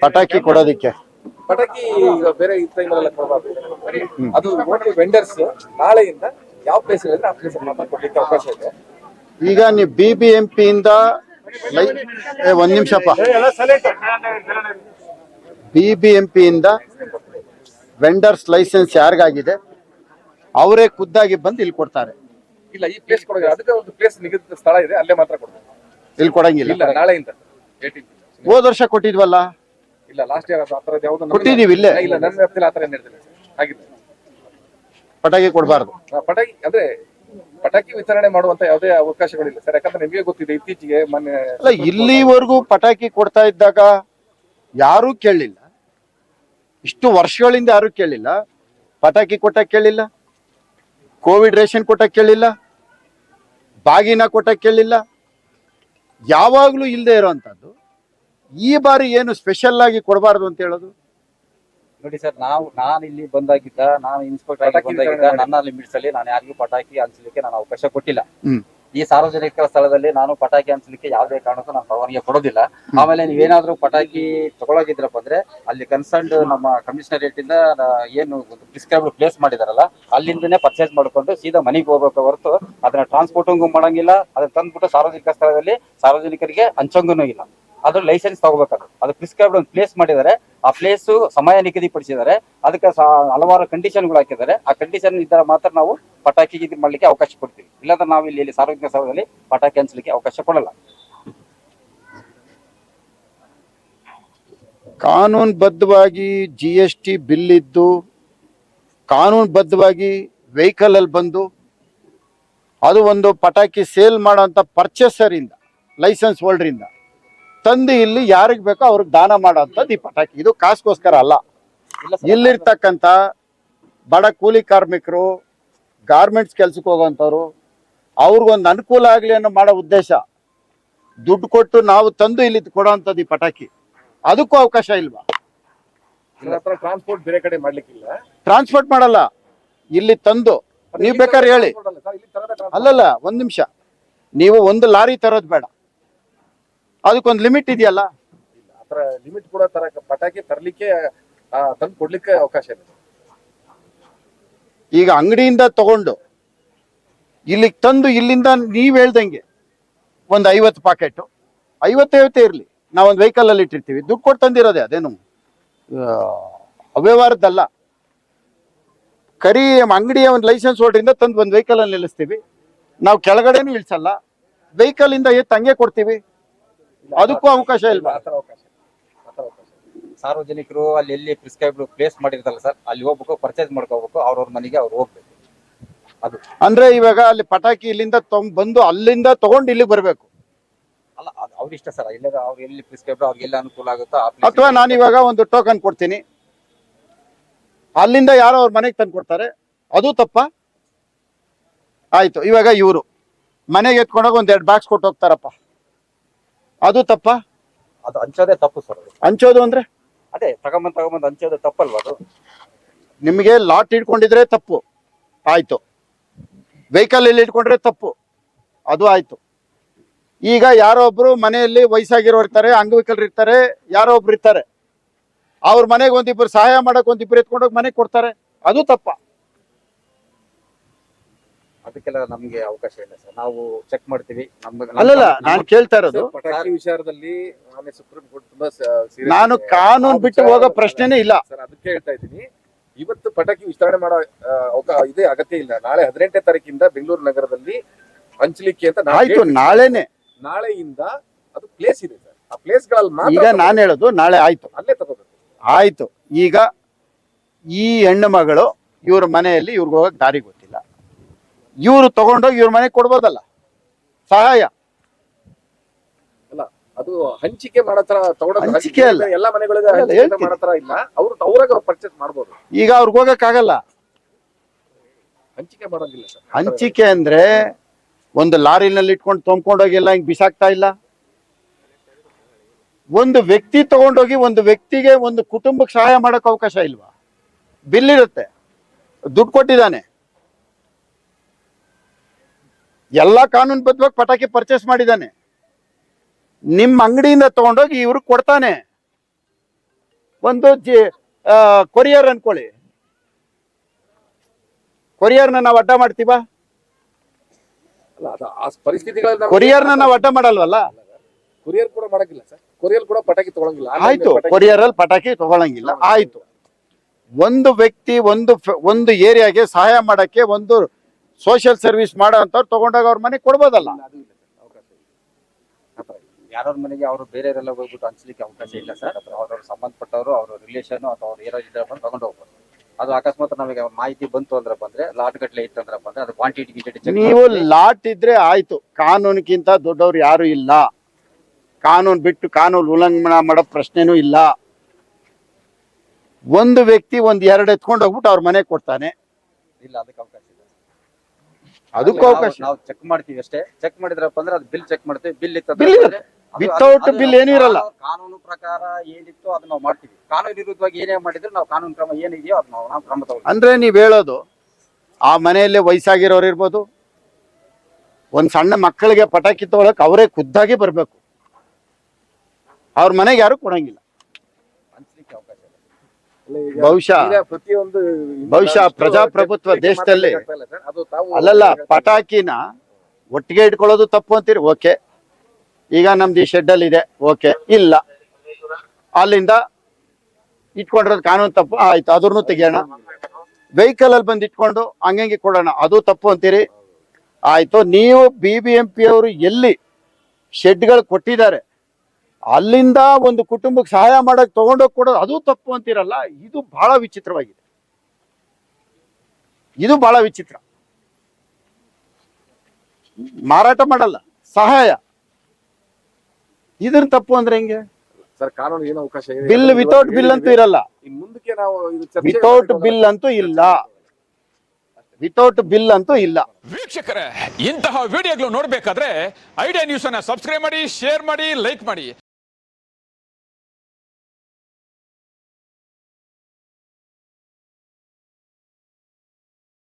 ಪಟಾಕಿ ಕೊಡೋದಿಕ್ಕೆ. ಪಟಾಕಿ ಈಗ ಬೇರೆ ಈ ಟೈಮಲ್ಲೆಲ್ಲ ಕೊಡಬಾರ್ದು. ಅದು ಓನ್ಲಿ ವೆಂಡರ್ಸ್ ನಾಳೆಯಿಂದ ಯಾವ ಪ್ಲೇಸ್ ಇದ್ರೆ ಆ ಪ್ಲೇಸ್ ಕೊಡ್ಲಿಕ್ಕೆ ಅವಕಾಶ ಇದೆ. ಈಗ ನೀವು ಬಿ ಬಿ ಎಂ ಪಿ ಇಂದ ಲೈ ಏ, ಒಂದ್ ನಿಮಿಷಪ್ಪ ಬಿ ಬಿ ಎಂ ಪಿ ಇಂದ ವೆಂಡರ್ಸ್ ಲೈಸೆನ್ಸ್ ಯಾರಿಗಾಗಿದೆ ಅವರೇ ಖುದ್ದಾಗಿ ಬಂದು ಇಲ್ಲಿ ಕೊಡ್ತಾರೆ. ಇಲ್ಲ ಈ ಪ್ಲೇಸ್ ಕೊಡೋದು ಅದಕ್ಕೆ ಒಂದು ಪ್ಲೇಸ್ ನಿಗದಿತ ಸ್ಥಳ ಇದೆ. ಅಲ್ಲೇ ಮಾತ್ರ ಕೊಡ್ತಾರೆ ಇಲ್ಲಿ ಕೊಡಂಗಿಲ್ಲ. ಇಲ್ಲ ನಾಳೆಯಿಂದ. 18. ಹೋದ ವರ್ಷ ಕೊಟ್ಟಿದ್ವಲ್ಲ? ಇಲ್ಲ ಲಾಸ್ಟ್ ಇಯರ್ ಆ ಥರದ್ದು ಯಾವ್ದು ನಮ್ಗೆ- ಇಲ್ಲೇ. ಇಲ್ಲ ನನ್ನ ವ್ಯಾಪ್ತಿಲಿ ಆ ಥರ ಏನು ನಡೆದಿಲ್ಲ ಹಾಗಿದೆ ಪಟಾಕಿ ಕೊಡಬಾರ್ದು. ಆ, ಪಟಾಕಿ ಅಂದ್ರೆ ಪಟಾಕಿ ವಿತರಣೆ ಮಾಡುವಂತ ಯಾವುದೇ ಅವಕಾಶಗಳಿಲ್ಲ ಸರ್. ಯಾಕಂದ್ರೆ ನಿಮಗೆ ಗೊತ್ತಿದೆ ಇತ್ತೀಚೆಗೆ ಮೊನ್ನೆ ಅಲ್ಲ ಇಲ್ಲಿವರೆಗೂ ಪಟಾಕಿ ಕೊಡ್ತಾ ಇದ್ದಾಗ ಯಾರೂ ಕೇಳಲಿಲ್ಲ ಇಷ್ಟು ವರ್ಷಗಳಿಂದ ಯಾರೂ ಕೇಳಿಲ್ಲ. ಪಟಾಕಿ ಕೊಟ್ಟ ಕೇಳಿಲ್ಲ. ಕೋವಿಡ್ ರೇಷನ್ ಕೊಟ್ಟ ಕೇಳಿಲ್ಲ. ಬಾಗಿನ ಕೊಟ್ಟ ಕೇಳಿಲ್ಲ. ಯಾವಾಗಲೂ ಇಲ್ಲದೆ ಇರೋವಂಥದ್ದು ಈ ಬಾರಿ ಏನು ಸ್ಪೆಷಲ್ ಆಗಿ ಕೊಡಬಾರ್ದು ಅಂತ ಹೇಳೋದು? ನೋಡಿ ಸರ್ ನಾವು ನಾನು ಇಲ್ಲಿ ಬಂದಾಗಿದ್ದ ನಾನು ಇನ್ಸ್ಪೆಕ್ಟರ್ ಆಗಿ ಬಂದಾಗಿದ್ದ ನನ್ನ ಲಿಮಿಟ್ಸ್ ಅಲ್ಲಿ ನಾನು ಯಾರಿಗೂ ಪಟಾಕಿ ಹಂಚಲಿಕ್ಕೆ ನಾನು ಅವಕಾಶ ಕೊಟ್ಟಿಲ್ಲ. ಈ ಸಾರ್ವಜನಿಕ ಸ್ಥಳದಲ್ಲಿ ನಾನು ಪಟಾಕಿ ಹಂಚಲಿಕ್ಕೆ ಯಾವುದೇ ಕಾರಣಕ್ಕೂ ನಾನು ಪರವಾನಿಗೆ ಕೊಡೋದಿಲ್ಲ. ಆಮೇಲೆ ನೀವೇನಾದ್ರೂ ಪಟಾಕಿ ತಗೊಳಗಿದ್ರಪ್ಪ ಅಂದ್ರೆ ಅಲ್ಲಿ ಕನ್ಸರ್ನ್ಡ್ ನಮ್ಮ ಕಮಿಷನರೇಟ್ ಇಂದ ಏನು ಪ್ರಿಸ್ಕ್ರೈಬ್ ಪ್ಲೇಸ್ ಮಾಡಿದಾರಲ್ಲ ಅಲ್ಲಿಂದನೇ ಪರ್ಚೇಸ್ ಮಾಡ್ಕೊಂಡು ಸೀದಾ ಮನೆಗೆ ಹೋಗ್ಬೇಕು ಹೊರತು ಅದನ್ನ ಟ್ರಾನ್ಸ್ಪೋರ್ಟಿಂಗು ಮಾಡಂಗಿಲ್ಲ. ಅದನ್ನ ತಂದ್ಬಿಟ್ಟು ಸಾರ್ವಜನಿಕ ಸ್ಥಳದಲ್ಲಿ ಸಾರ್ವಜನಿಕರಿಗೆ ಹಂಚಂಗೂ ಇಲ್ಲ. ಅದ್ರ ಲೈಸೆನ್ಸ್ ತಗೋಬೇಕು ಅದು ಪ್ರಿಸ್ಕ್ರೈಬ್ಡ್ ಒಂದು ಪ್ಲೇಸ್ ಮಾಡಿದ್ದಾರೆ. ಆ ಪ್ಲೇಸ್ ಸಮಯ ನಿಗದಿಪಡಿಸಿದ್ದಾರೆ. ಅದಕ್ಕೆ ಹಲವಾರು ಕಂಡೀಷನ್ಗಳು ಹಾಕಿದ್ದಾರೆ. ಆ ಕಂಡೀಷನ್ ಇದ್ದರೆ ಮಾತ್ರ ನಾವು ಪಟಾಕಿ ಇದು ಮಾಡ್ಲಿಕ್ಕೆ ಅವಕಾಶ ಕೊಡ್ತೀವಿ. ಇಲ್ಲಾಂದ್ರೆ ನಾವು ಇಲ್ಲಿ ಸಾರ್ವಜನಿಕ ಸ್ಥಳದಲ್ಲಿ ಪಟಾಕಿ ಹಂಚಲಿಕ್ಕೆ ಅವಕಾಶ ಕೊಡಲ್ಲ. ಕಾನೂನುಬದ್ಧವಾಗಿ ಜಿ ಎಸ್ ಟಿ ಬಿಲ್ ಇದ್ದು, ಕಾನೂನುಬದ್ಧವಾಗಿ ವೆಹಿಕಲ್ ಅಲ್ಲಿ ಬಂದು, ಅದು ಒಂದು ಪಟಾಕಿ ಸೇಲ್ ಮಾಡೋಂಥ ಪರ್ಚೇಸರ್ ಇಂದ ಲೈಸೆನ್ಸ್ ಹೋಲ್ಡ್ರಿಂದ ತಂದು ಇಲ್ಲಿ ಯಾರಿಗೆ ಬೇಕೋ ಅವ್ರಿಗೆ ದಾನ ಮಾಡೋಂಥದ್ದು ಈ ಪಟಾಕಿ ಇದು ಕಾಸ್ಗೋಸ್ಕರ ಅಲ್ಲ. ಇಲ್ಲಿರ್ತಕ್ಕಂಥ ಬಡ ಕೂಲಿ ಕಾರ್ಮಿಕರು ಗಾರ್ಮೆಂಟ್ಸ್ ಕೆಲ್ಸಕ್ಕೆ ಹೋಗೋಂಥವ್ರು ಅವ್ರಿಗೊಂದು ಅನುಕೂಲ ಆಗಲಿ ಅನ್ನೋ ಮಾಡೋ ಉದ್ದೇಶ. ದುಡ್ಡು ಕೊಟ್ಟು ನಾವು ತಂದು ಇಲ್ಲಿ ಕೊಡೋಂಥದ್ದು ಈ ಪಟಾಕಿ. ಅದಕ್ಕೂ ಅವಕಾಶ ಇಲ್ವಾ? ಟ್ರಾನ್ಸ್ಪೋರ್ಟ್ ಬೇರೆ ಕಡೆ ಮಾಡ್ಲಿಕ್ಕಿಲ್ಲ. ಟ್ರಾನ್ಸ್ಪೋರ್ಟ್ ಮಾಡಲ್ಲ. ಇಲ್ಲಿ ತಂದು. ನೀವು ಬೇಕಾದ್ರೆ ಹೇಳಿ. ಅಲ್ಲಲ್ಲ ಒಂದ್ ನಿಮಿಷ. ನೀವು ಒಂದು ಲಾರಿ ತರೋದು ಬೇಡ. ಅದಕ್ಕೊಂದು ಲಿಮಿಟ್ ಇದೆಯಲ್ಲ? ಇಲ್ಲ. ಆ ಥರ ಲಿಮಿಟ್ ಕೂಡ ತರ ಪಟಾಕಿ ತರಲಿಕ್ಕೆ ತಂದು ಕೊಡ್ಲಿಕ್ಕೆ ಅವಕಾಶ ಇದೆ ಈಗ ಅಂಗಡಿಯಿಂದ ತಗೊಂಡು ಇಲ್ಲಿಗೆ ತಂದು ಇಲ್ಲಿಂದ ನೀವ್ ಹೇಳ್ದಂಗೆ ಒಂದು ಐವತ್ತು ಪಾಕೆಟ್. ಐವತ್ತೈವತ್ತೇ ಇರಲಿ. ನಾವೊಂದು ವೆಹಿಕಲ್ ಅಲ್ಲಿ ಇಟ್ಟಿರ್ತೀವಿ. ದುಡ್ಡು ಕೊಟ್ಟು ತಂದಿರೋದೆ ಅದೇನು? ಅವ್ಯವಹಾರದ್ದಲ್ಲ. ಕರಿ ಅಂಗಡಿಯ ಒಂದು ಲೈಸೆನ್ಸ್ ಹೋಲ್ಡ್ರಿಂದ ತಂದು ಒಂದು ವೆಹಿಕಲ್ ಅಲ್ಲಿ ನಿಲ್ಲಿಸ್ತೀವಿ. ನಾವು ಕೆಳಗಡೆನೂ ಇಳಿಸಲ್ಲ ವೆಹಿಕಲ್ ಇಂದ ಎತ್ತು ಹಂಗೆ ಕೊಡ್ತೀವಿ. ಅದಕ್ಕೂ ಅವಕಾಶ ಇಲ್ಲ ಸಾರ್ವಜನಿಕರು ಅಲ್ಲಿ ಎಲ್ಲಿ ಪ್ರಿಸ್ಕ್ರೈಬ್ ಪ್ಲೇಸ್ ಮಾಡಿರ್ತಾರಲ್ಲ ಸರ್ ಅಲ್ಲಿ ಹೋಗ್ಬೇಕು ಪರ್ಚೇಸ್ ಮಾಡ್ಕೋಬೇಕು ಅವ್ರವ್ರ ಮನೆಗೆ ಅವ್ರು ಹೋಗ್ಬೇಕು. ಅದು. ಅಂದ್ರೆ ಇವಾಗ ಅಲ್ಲಿ ಪಟಾಕಿ ಇಲ್ಲಿಂದ ತೊಗೊಂಡ್ ಬಂದು ಅಲ್ಲಿಂದ ತಗೊಂಡು ಇಲ್ಲಿಗೆ ಬರ್ಬೇಕು. ಅಲ್ಲ ಅವ್ರಿಷ್ಟ ಸರ್ ಇಲ್ಲದ ಅವ್ರು ಎಲ್ಲಿ ಪ್ರಿಸ್ಕ್ರೈಬ್ ಅವ್ರಿಗೆಲ್ಲ ಅನುಕೂಲ ಆಗುತ್ತೋ ಅಥವಾ ನಾನು ಇವಾಗ ಒಂದು ಟೋಕನ್ ಕೊಡ್ತೀನಿ. ಅಲ್ಲಿಂದ ಯಾರೋ ಅವ್ರ ಮನೆಗೆ ತಂದು ಕೊಡ್ತಾರೆ. ಅದು ತಪ್ಪ. ಆಯ್ತು ಇವಾಗ ಇವರು. ಮನೆಗೆ ಎತ್ಕೊಂಡೋಗಿ ಒಂದ್ ಎರಡು ಬಾಕ್ಸ್ ಕೊಟ್ಟು ಹೋಗ್ತಾರಪ್ಪ. ಅದು ತಪ್ಪ? ಅದು ಹಂಚೋದೇ ತಪ್ಪು ಸರ್ ಅದು. ಹಂಚೋದು ಅಂದ್ರೆ? ಅದೇ ತಗೊಂಬಂದ್ ತಗೊಂಬಂದ್ ಹಂಚೋದು ತಪ್ಪಲ್ವಾ ಅದು? ನಿಮಗೆ ಲಾಟ್ ಇಟ್ಕೊಂಡಿದ್ರೆ ತಪ್ಪು. ಆಯ್ತು. ವೆಹಿಕಲ್ ಇಲ್ಲಿ ಇಟ್ಕೊಂಡ್ರೆ ತಪ್ಪು. ಅದು ಆಯ್ತು. ಈಗ ಯಾರೋ ಒಬ್ರು ಮನೆಯಲ್ಲಿ ವಯಸ್ಸಾಗಿರೋರು ಇರ್ತಾರೆ ಅಂಗವಿಕಲರು ಇರ್ತಾರೆ ಯಾರೋ ಒಬ್ರು ಇರ್ತಾರೆ. ಅವ್ರ ಮನೆಗೆ ಒಂದಿಬ್ರು ಸಹಾಯ ಮಾಡಕ್ ಒಂದಿಬ್ರು ಎತ್ಕೊಂಡೋಗಿ ಮನೆಗೆ ಕೊಡ್ತಾರೆ. ಅದು ತಪ್ಪ. ಅದಕ್ಕೆಲ್ಲ ನಮ್ಗೆ ಅವಕಾಶ ಇಲ್ಲ ಸರ್. ನಾವು ಚೆಕ್ ಮಾಡ್ತೀವಿ. ಅಲ್ಲಲ್ಲ ನಾನು ಕೇಳ್ತಾ ಇರೋದು. ಪಟಾಕಿ ವಿಚಾರದಲ್ಲಿ ಆಮೇಲೆ ಸುಪ್ರೀಂ ಕೋರ್ಟ್ ತುಂಬಾ serious ನಾನು ಇದೆ. ಕಾನೂನು ಬಿಟ್ಟು ಹೋಗೋ ಪ್ರಶ್ನೆನೇ ಇಲ್ಲ. ಸರ್ ಅದಕ್ಕೆ ಹೇಳ್ತಾ ಇದ್ದೀನಿ. ಇವತ್ತು ಪಟಾಕಿ ವಿಸ್ತರಣೆ ಮಾಡೋ ಆ, ಅವಕ- ಇದೇ ಅಗತ್ಯ ಇಲ್ಲ. ನಾಳೆ ಹದಿನೆಂಟನೇ ತಾರೀಕಿಂದ ಬೆಂಗಳೂರು ನಗರದಲ್ಲಿ ಹಂಚಲಿಕ್ಕೆ ಅಂತ ಆಯ್ತು. ನಾಳೆನೆ. ನಾಳೆಯಿಂದ ಅದು ಪ್ಲೇಸ್ ಇದೆ ಸರ್. ಆ ಪ್ಲೇಸ್ಗಳಲ್ಲಿ ಈಗ ನಾನು ಹೇಳೋದು ನಾಳೆ ಆಯ್ತು. ಅಲ್ಲೇ ತಗೋಬೇಕು. ಆಯ್ತು. ಈಗ ಈ ಹೆಣ್ಣು ಮಗಳು ಇವ್ರ ಮನೆಯಲ್ಲಿ ಇವ್ರಿಗೆ ಹೋಗಕ್ ದಾರಿ ಗೊತ್ತಿಲ್ಲ ಇವ್ರು ತಗೊಂಡೋಗಿ ಇವ್ರ ಮನೆಗೆ ಕೊಡ್ಬೋದಲ್ಲ. ಸಹಾಯ. ಅಲ್ಲ ಅದು ಹಂಚಿಕೆ ಮಾಡೋ ತರ ತಗೊಳೋದು ಹಂಚಿಕೆ ಅಲ್ಲ. ಎಲ್ಲ ಮನೆಗಳಿಗೆ ಹಂಚಿಕೆ ಇಲ್ಲ. ಅವ್ರು ಅವ್ರಾಗ ಅವ್ರು ಪರ್ಚೇಸ್ ಮಾಡ್ಬೋದು. ಈಗ ಅವ್ರಿಗೆ ಹೋಗಕ್ಕಾಗಲ್ಲ. ಹಂಚಿಕೆ ಮಾಡೋದಿಲ್ಲ ಸರ್. ಹಂಚಿಕೆ ಅಂದ್ರೆ ಒಂದು ಲಾರಿನಲ್ಲಿ ಇಟ್ಕೊಂಡು ಎಲ್ಲ ಹಿಂಗ್ ಬಿಸಾಕ್ತಾ ಇಲ್ಲ. ಒಂದು ವ್ಯಕ್ತಿ ತಗೊಂಡೋಗಿ ಒಂದು ವ್ಯಕ್ತಿಗೆ ಒಂದು ಕುಟುಂಬಕ್ಕೆ ಸಹಾಯ ಮಾಡಕ್ ಅವಕಾಶ ಇಲ್ವಾ? ಬಿಲ್ ಇರುತ್ತೆ ದುಡ್ಡು ಕೊಟ್ಟಿದ್ದಾನೆ. ಎಲ್ಲ ಕಾನೂನುಬದ್ಧವಾಗಿ ಪಟಾಕಿ ಪರ್ಚೇಸ್ ಮಾಡಿದ್ದಾನೆ. ನಿಮ್ಮ ಅಂಗಡಿಯಿಂದ ತಗೊಂಡೋಗಿ ಇವ್ರಿಗೆ ಕೊಡ್ತಾನೆ. ಒಂದು ಜಿ ಕೊರಿಯರ್ ಅನ್ಕೊಳ್ಳಿ. ಕೊರಿಯರ್ನ ನಾವು ಅಡ್ಡ ಮಾಡ್ತೀವ? ಕೊರಿಯರ್ನ ನಾವು ಅಡ್ಡ ಮಾಡಲ್ವಲ್ಲ? ಕೊರಿಯರ್ ಕೂಡ ಮಾಡಕ್ಕಿಲ್ಲ ಸರ್. ಕೊರಿಯರ್ ಕೂಡ ಪಟಾಕಿ ತಗೊಳಂಗಿಲ್ಲ. ಆಯ್ತು ಕೊರಿಯರ್ ಅಲ್ಲಿ ಪಟಾಕಿ ತಗೊಳಂಗಿಲ್ಲ. ಆಯ್ತು. ಒಂದು ವ್ಯಕ್ತಿ ಒಂದು ಒಂದು ಏರಿಯಾಗೆ ಸಹಾಯ ಮಾಡಕ್ಕೆ ಒಂದು ಸೋಷಿಯಲ್ ಸರ್ವಿಸ್ ಮಾಡೋ ಅಂತವ್ರು ತಗೊಂಡಾಗ ಅವ್ರ ಮನೆಗೆ ಕೊಡ್ಬೋದಲ್ಲ. ಯಾರ್ಯಾರ ಮನೆಗೆ ಅವರು ಬೇರೆ ಎಲ್ಲ ಹೋಗ್ಬಿಟ್ಟು ಹಂಚ್ಲಿಕ್ಕೆ ಅವಕಾಶ ಇಲ್ಲ ಸರ್. ಅವ್ರ ಸಂಬಂಧಪಟ್ಟವರು ಅವ್ರ ರಿಲೇಷನ್ ಅಥವಾ ಅವ್ರು ಏನೋ ಇದ್ರೆ ಬಂದು ತಗೊಂಡು ಹೋಗ್ಬೋದು. ಅದು ಅಕಸ್ಮಾತ್ ನಮಗೆ ಅವ್ರ ಮಾಹಿತಿ ಬಂತು ಅಂದ್ರೆ ಬಂದ್ರೆ ಲಾಟ್ ಗಟ್ಲೆ ಇತ್ತು ಅಂದ್ರೆ ಬಂದ್ರೆ ಅದು ಕ್ವಾಂಟಿಟಿ ಗಿಂಟಿಟಿ ನೀವು ಲಾಟ್ ಇದ್ರೆ ಆಯ್ತು. ಕಾನೂನಿಗಿಂತ ದೊಡ್ಡವ್ರು ಯಾರು ಇಲ್ಲ. ಕಾನೂನು ಬಿಟ್ಟು ಕಾನೂನು ಉಲ್ಲಂಘನೆ ಮಾಡೋ ಪ್ರಶ್ನೆನೂ ಇಲ್ಲ. ಒಂದು ವ್ಯಕ್ತಿ ಒಂದ್ ಎರಡು ಎತ್ಕೊಂಡು ಹೋಗ್ಬಿಟ್ಟು ಅವ್ರ ಮನೆಗೆ ಕೊಡ್ತಾನೆ. ಇಲ್ಲ ಅದಕ್ಕೆ ಅವಕಾಶ ಅದಕ್ಕೂ ಅವಕಾಶ. ನಾವು ಚೆಕ್ ಮಾಡ್ತೀವಿ ಅಷ್ಟೇ. ಚೆಕ್ ಮಾಡಿದ್ರಪ್ಪ ಅಂದ್ರೆ ಅದು ಬಿಲ್ ಚೆಕ್ ಮಾಡ್ತೀವಿ. ಬಿಲ್ ಇತ್ತು ಬಿಲ್ ಇರುತ್ತೆ. ಬಿಲ್ ಏನು ಏನೂ ಇರಲ್ಲ. ಕಾನೂನು ಪ್ರಕಾರ ಏನಿತ್ತು ಅದು ನಾವು ಮಾಡ್ತೀವಿ. ಕಾನೂನು ವಿರುದ್ಧವಾಗಿ ಏನೇ ಮಾಡಿದ್ರು ನಾವು ಕಾನೂನು ಕ್ರಮ ಏನಿದೆಯೋ ಅದು ನಾವು ನಾವು ಕ್ರಮ ತಗೊಳ್ತೀವಿ. ಅಂದ್ರೆ ನೀವ್ ಹೇಳೋದು ಆ ಮನೆಯಲ್ಲಿ ವಯಸ್ಸಾಗಿರೋರು ಇರ್ಬೋದು ಒಂದ್ ಸಣ್ಣ ಮಕ್ಕಳಿಗೆ ಪಟಾಕಿ ತಗೊಳಕ್ ಅವರೇ ಖುದ್ದಾಗಿ ಬರ್ಬೇಕು. ಅವ್ರ ಮನೆಗೆ ಯಾರು ಕೊಡಂಗಿಲ್ಲ ಹಂಚ್ಲಿಕ್ಕೆ ಅವಕಾಶ ಇಲ್ಲ ಅಲ್ಲ, ಈಗ ಬಹುಶಃ ಬಹುಶಃ ಪ್ರಜಾಪ್ರಭುತ್ವ ದೇಶದಲ್ಲಿ ಅಲ್ಲಲ್ಲ ಪಟಾಕಿನ ಒಟ್ಟಿಗೆ ಇಟ್ಕೊಳ್ಳೋದು ತಪ್ಪು ಅಂತೀರಿ? ಓಕೆ. ಈಗ ನಮ್ದು ಈ ಶೆಡ್ ಅಲ್ಲಿ ಇದೆ. ಓಕೆ. ಇಲ್ಲ. ಅಲ್ಲಿಂದ ಇಟ್ಕೊಂಡಿರೋದು ಕಾನೂನು ತಪ್ಪು. ಆಯ್ತು ಅದ್ರನ್ನು ತೆಗಿಯೋಣ. ವೆಹಿಕಲ್ ಅಲ್ಲಿ ಬಂದು ಇಟ್ಕೊಂಡು ಹಂಗಂಗೆ ಕೊಡೋಣ. ಅದು ತಪ್ಪು ಅಂತೀರಿ? ಆಯ್ತು ನೀವು ಬಿ ಬಿ ಎಂ ಪಿ ಅವರು ಎಲ್ಲಿ ಶೆಡ್ಗಳು ಕೊಟ್ಟಿದ್ದಾರೆ? ಅಲ್ಲಿಂದ ಒಂದು ಕುಟುಂಬಕ್ಕೆ ಸಹಾಯ ಮಾಡಕ್ ತಗೊಂಡೋಗಿ ಕೊಡೋದು ಅದು ತಪ್ಪು ಅಂತಿರಲ್ಲ ಇದು ಬಹಳ ವಿಚಿತ್ರವಾಗಿದೆ. ಇದು ಬಹಳ ವಿಚಿತ್ರ. ಮಾರಾಟ ಮಾಡಲ್ಲ ಸಹಾಯ. ಇದನ್ನ ತಪ್ಪು ಅಂದ್ರೆ ಹೆಂಗೆ? ಸರ್ ಕಾನೂನು ಏನು ಅವಕಾಶ ಇದೆ ಬಿಲ್ ವಿತೌಟ್ ಬಿಲ್ ಅಂತೂ. ಇರಲ್ಲ. ಇನ್ ಮುಂದಕ್ಕೆ ನಾವು ಇದು ಚರ್ಚೆ ವಿತೌಟ್ ಬಿಲ್ ಅಂತೂ ಇಲ್ಲ. ವಿತೌಟ್ ಬಿಲ್ ಅಂತೂ ಇಲ್ಲ. ವೀಕ್ಷಕರೇ ಇಂತಹ ವಿಡಿಯೋಗಳು ನೋಡ್ಬೇಕಾದ್ರೆ ಐಡಿಯಾ ನ್ಯೂಸ್ ಅನ್ನ ಸಬ್ಸ್ಕ್ರೈಬ್ ಮಾಡಿ ಶೇರ್ ಮಾಡಿ ಲೈಕ್ ಮಾಡಿ.